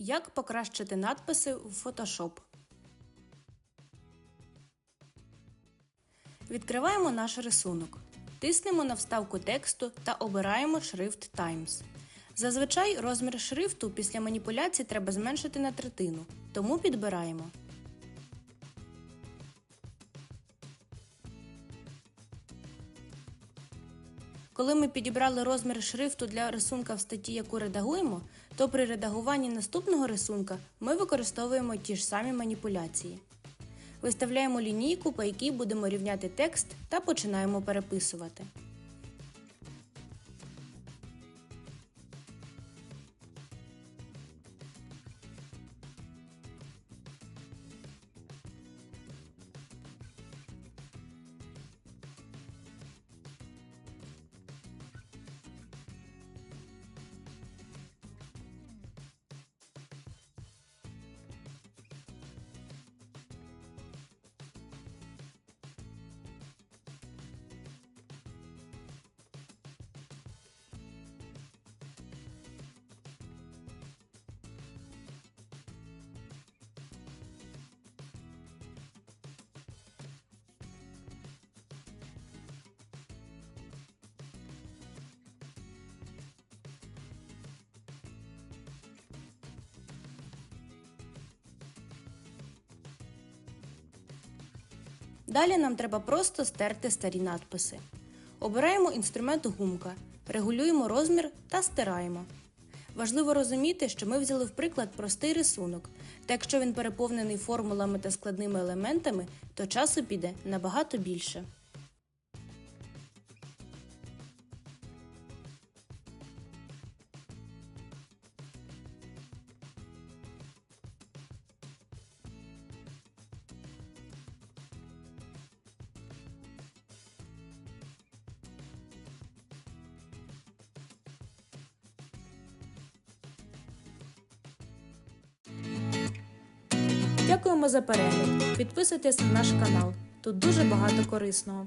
Як покращити надписи в Photoshop. Відкриваємо наш рисунок. Тиснемо на вставку тексту та обираємо шрифт Times. Зазвичай розмір шрифту після маніпуляцій треба зменшити на третину, тому підбираємо. Коли ми підібрали розмір шрифту для рисунка в статті, яку редагуємо, то при редагуванні наступного рисунка ми використовуємо ті ж самі маніпуляції. Виставляємо лінійку, по якій будемо рівняти текст та починаємо переписувати. Далі нам треба просто стерти старі надписи. Обираємо інструмент гумка, регулюємо розмір та стираємо. Важливо розуміти, що ми взяли в приклад простий рисунок, та якщо він переповнений формулами та складними елементами, то часу піде набагато більше. Дякуємо за перегляд. Підписуйтесь на наш канал. Тут дуже багато корисного.